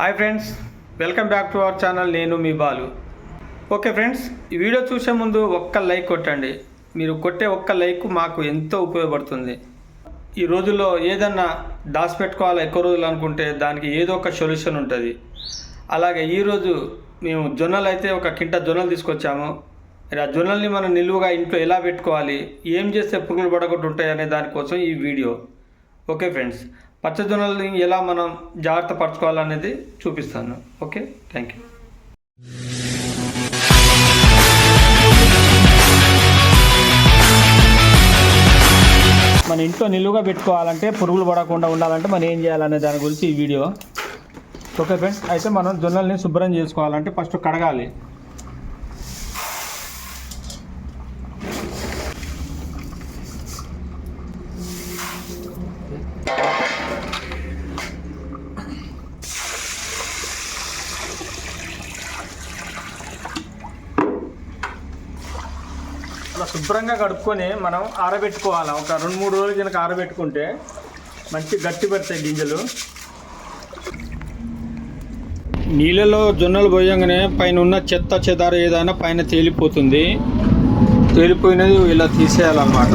Hi friends welcome back to our channel నేను మీ Balu. Okay friends ఈ వీడియో చూసే ముందు ఒక్క లైక్ కొట్టండి. మీరు కొట్టే ఒక్క లైక్ మాకు ఎంతో ఉపయోగపడుతుంది. ఈ రోజుల్లో ఏదన్నా దాచిపెట్టుకోవాలి ఎక్కువ రోజులు అనుకుంటే దానికి ఏదో ఒక సొల్యూషన్ ఉంటుంది. అలాగే ఈరోజు మేము జొన్నలు అయితే ఒక కింట జొన్నలు తీసుకొచ్చాము. మరి ఆ జొన్నల్ని మనం నిలువుగా ఇంట్లో ఎలా పెట్టుకోవాలి ఏం చేస్తే పురుగులు పడకుండా ఉంటాయి అనే దానికోసం ఈ వీడియో. ఓకే ఫ్రెండ్స్ పచ్చజొన్నల్ని ఎలా మనం జాగ్రత్త పరచుకోవాలనేది చూపిస్తాను. ఓకే? థ్యాంక్ యూ మన ఇంట్లో నిలువుగా పెట్టుకోవాలంటే పురుగులు పడకుండా ఉండాలంటే మనం ఏం చేయాలనే దాని గురించి ఈ వీడియో. ఓకే ఫ్రెండ్స్ అయితే మనం జొన్నల్ని శుభ్రం చేసుకోవాలంటే ఫస్ట్ కడగాలి. అలా శుభ్రంగా కడుక్కొని మనం ఆరబెట్టుకోవాలి? ఒక రెండు మూడు రోజులు కనుక ఆరబెట్టుకుంటే మంచి గట్టి పెడతాయి గింజలు. నీళ్ళలో జొన్నలు పోయంగానే పైన ఉన్న చెత్త చెదారు ఏదైనా పైన తేలిపోతుంది. తేలిపోయినది ఇలా తీసేయాలన్నమాట.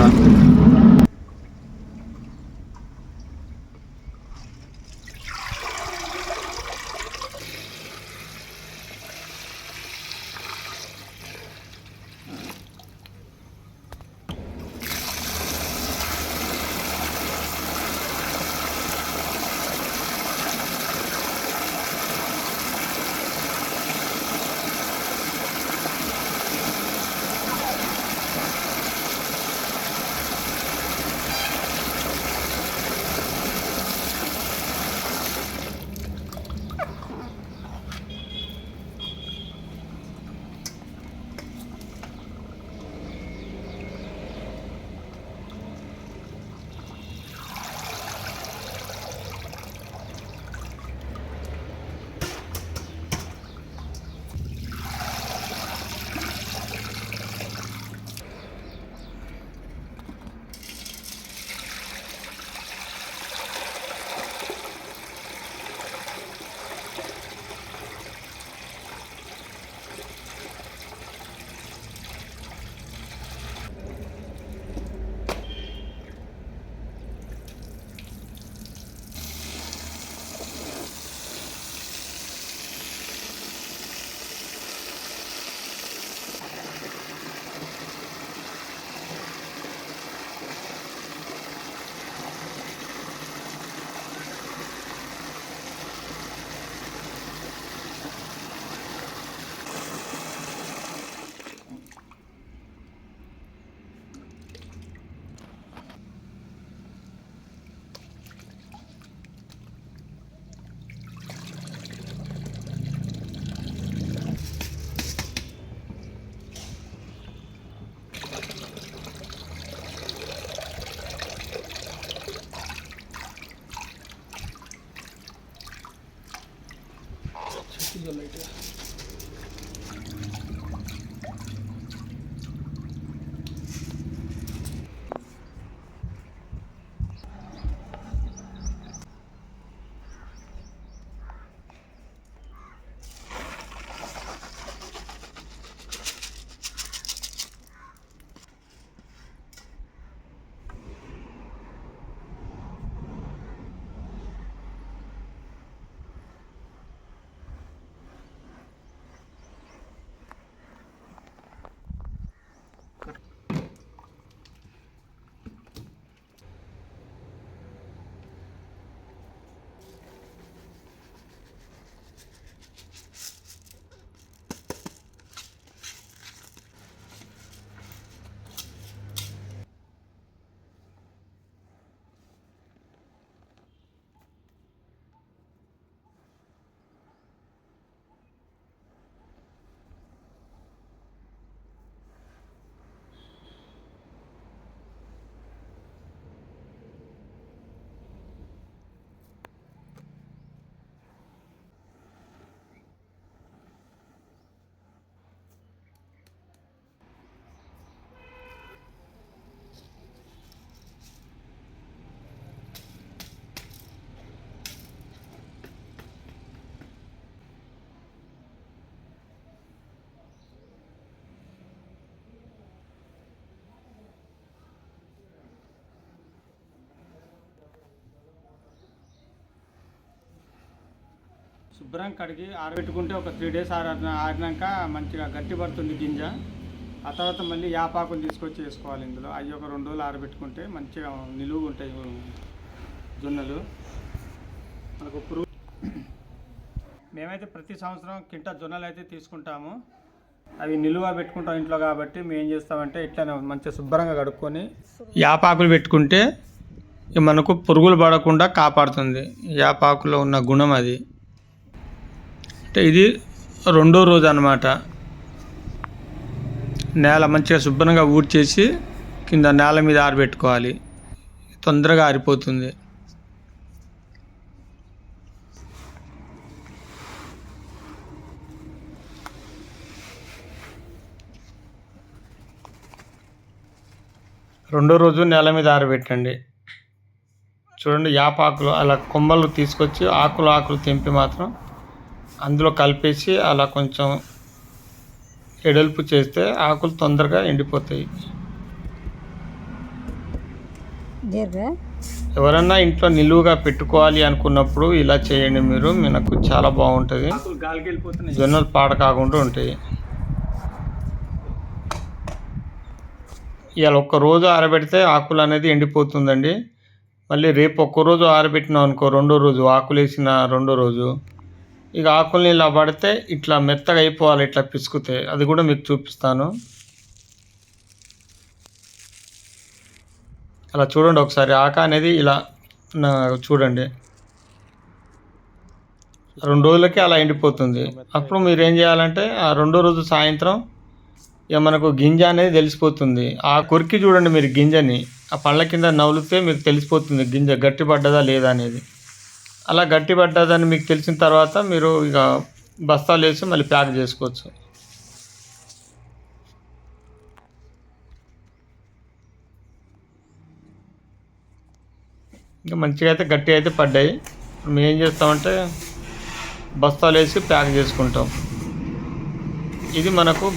శుభ్రం కడిగి ఆరబెట్టుకుంటే ఒక త్రీ డేస్ ఆర ఆరినాక మంచిగా గట్టి పడుతుంది గింజ. ఆ తర్వాత మళ్ళీ యాపాకులు తీసుకొచ్చి వేసుకోవాలి ఇందులో. అవి ఒక రెండు రోజులు ఆరబెట్టుకుంటే మంచిగా నిలువు ఉంటాయి జొన్నలు. మనకు పురుగు మేమైతే ప్రతి సంవత్సరం కింట జొన్నలు అయితే తీసుకుంటాము. అవి నిలువ పెట్టుకుంటాం ఇంట్లో కాబట్టి మేము ఏం చేస్తామంటే ఇట్లానే మంచిగా శుభ్రంగా కడుక్కొని యాపాకులు పెట్టుకుంటే మనకు పురుగులు పడకుండా కాపాడుతుంది. యాపాకులో ఉన్న గుణం అది. అంటే ఇది రెండో రోజు అన్నమాట. నేల మంచిగా శుభ్రంగా ఊడ్చేసి కింద నేల మీద ఆరబెట్టుకోవాలి. తొందరగా ఆరిపోతుంది. రెండో రోజు నేల మీద ఆరబెట్టండి. చూడండి యాపాకులు అలా కొమ్మలు తీసుకొచ్చి ఆకులు ఆకులు తెంపి మాత్రం అందులో కలిపేసి అలా కొంచెం ఎడల్పు చేస్తే ఆకులు తొందరగా ఎండిపోతాయి. ఎవరన్నా ఇంట్లో నిలువుగా పెట్టుకోవాలి అనుకున్నప్పుడు ఇలా చేయండి మీరు మనకు చాలా బాగుంటుంది. జొన్నలు పాడ కాకుండా ఉంటాయి. ఇవాళ ఒక్క రోజు ఆరబెడితే ఆకులు అనేది ఎండిపోతుందండి. మళ్ళీ రేపు ఒక్క రోజు ఆరబెట్టినాం అనుకో రెండో రోజు ఆకులు వేసిన రెండో రోజు. ఇక ఆకుల్ని ఇలా పడితే ఇట్లా మెత్తగా అయిపోవాలి ఇట్లా పిసుకుతే. అది కూడా మీకు చూపిస్తాను. అలా చూడండి ఒకసారి. ఆక అనేది ఇలా చూడండి. రెండు రోజులకి అలా ఎండిపోతుంది. అప్పుడు మీరు ఏం చేయాలంటే ఆ రెండో రోజు సాయంత్రం ఇక మనకు గింజ అనేది తెలిసిపోతుంది. ఆ కొరికి చూడండి మీరు గింజని. ఆ పళ్ళ కింద నవ్వులితే మీకు తెలిసిపోతుంది గింజ గట్టిపడ్డదా లేదా అనేది. అలా గట్టి పడ్డదని మీకు తెలిసిన తర్వాత మీరు ఇక బస్తాలు వేసి మళ్ళీ ప్యాక్ చేసుకోవచ్చు. ఇంకా మంచిగా అయితే గట్టి అయితే పడ్డాయి. మేము ఏం చేస్తామంటే బస్తాలు వేసి ప్యాక్ చేసుకుంటాం. ఇది మనకు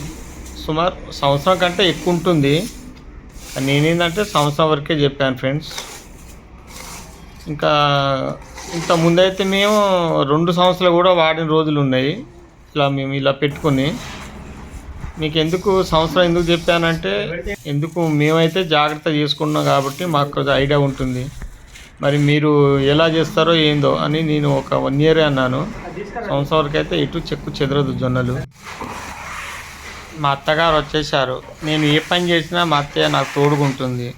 సుమారు సంవత్సరం కంటే ఎక్కువ ఉంటుంది. నేనేంటంటే సంవత్సరం వరకే చెప్పాను ఫ్రెండ్స్. ఇంకా ఇంత ముందైతే మేము రెండు సంవత్సరాలు కూడా వాడిన రోజులు ఉన్నాయి. ఇలా మేము ఇలా పెట్టుకుని. మీకు ఎందుకు సంవత్సరం ఎందుకు చెప్పానంటే ఎందుకు మేమైతే జాగ్రత్త చేసుకున్నాం కాబట్టి మాకు ఐడియా ఉంటుంది. మరి మీరు ఎలా చేస్తారో ఏందో అని నేను ఒక వన్ ఇయరే అన్నాను. సంవత్సరం వరకు అయితే ఇటు చెక్కు చెదరదు జొన్నలు. మా అత్తగారు వచ్చేసారు నేను ఏ పని చేసినా మా అత్తయ్య నాకు తోడుకుంటుంది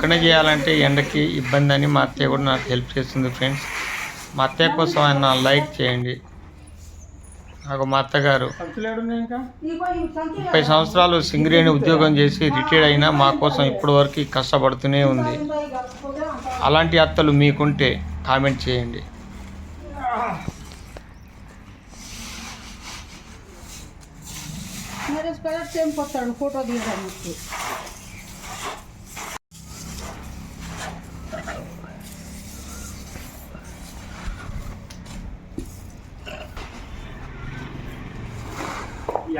ఒక్కనే చేయాలంటే ఎండకి ఇబ్బంది అని మా అత్తయ్య కూడా నాకు హెల్ప్ చేస్తుంది ఫ్రెండ్స్. మా అత్తయ్య కోసం ఆయన లైక్ చేయండి. నాకు మా అత్తగారు ముప్పై సంవత్సరాలు సింగరేణి ఉద్యోగం చేసి రిటైర్డ్ అయినా మా కోసం ఇప్పటి వరకు కష్టపడుతూనే ఉంది. అలాంటి అత్తలు మీకుంటే కామెంట్ చేయండి. ఫోటో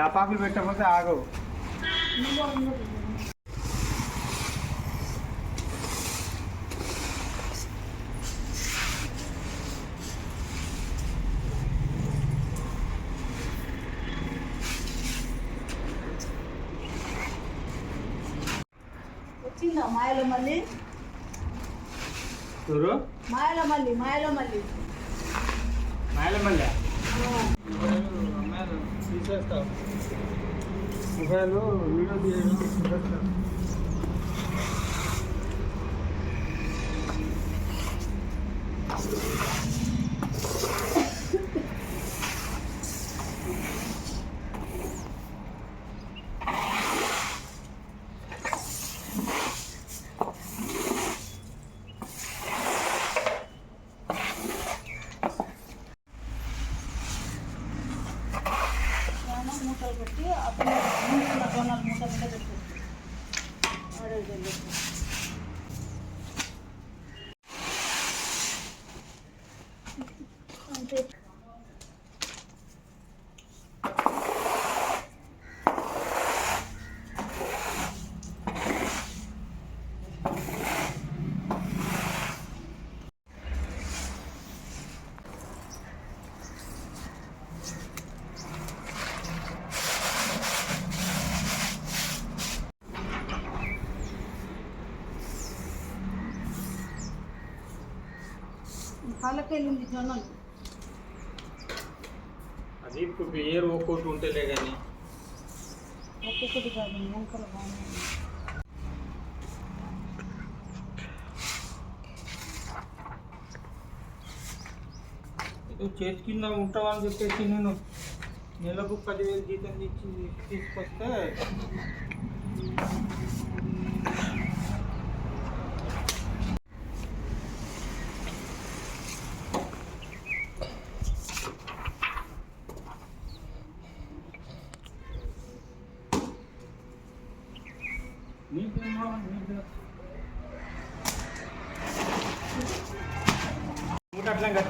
యాపాకులు పెట్టకపోతే ఆగవు. వచ్చిందా మాయలో మళ్ళీ చూడు మాయలో మళ్ళీ మాయలో మళ్ళీ మాయలమల్లె తీసేస్తాం. మొబైల్ వీడియో తీయడం మూటలు పెట్టి అప్పుడు మూటల జొన్నలు మూట మీద పెట్టేసి ఆడేది కాళ్ళకి వెళ్ళింది జొన్నలు అది ఇప్పుడు ఏరు ఒక్కోటి ఉంటేలే కానీ ఒక్కొక్కటి కాదు వంకలు బాగానే ఉన్నాయి. ఏదో చేతి కింద ఉంటామని చెప్పేసి నేను నెలకు పదివేలు జీతం ఇచ్చి తీసుకొస్తే మూట అట్లా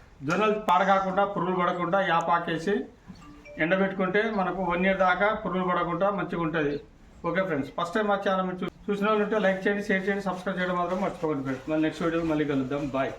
జొన్నలు పాడకాకుండా పురుగులు పడకుండా యాపాకేసి ఎండబెట్టుకుంటే మనకు వన్ ఇయర్ దాకా పురుగులు పడకుండా మంచిగా ఉంటుంది ఓకే ఫ్రెండ్స్ ఫస్ట్ టైం మా ఛానల్ మీరు చూసిన వాళ్ళు ఉంటే లైక్ చేయండి షేర్ చేయండి సబ్స్క్రైబ్ చేయడం మాత్రం మర్చిపోకండి ఫ్రెండ్స్ మళ్ళీ నెక్స్ట్ వీడియో మళ్ళీ కలుద్దాం. బాయ్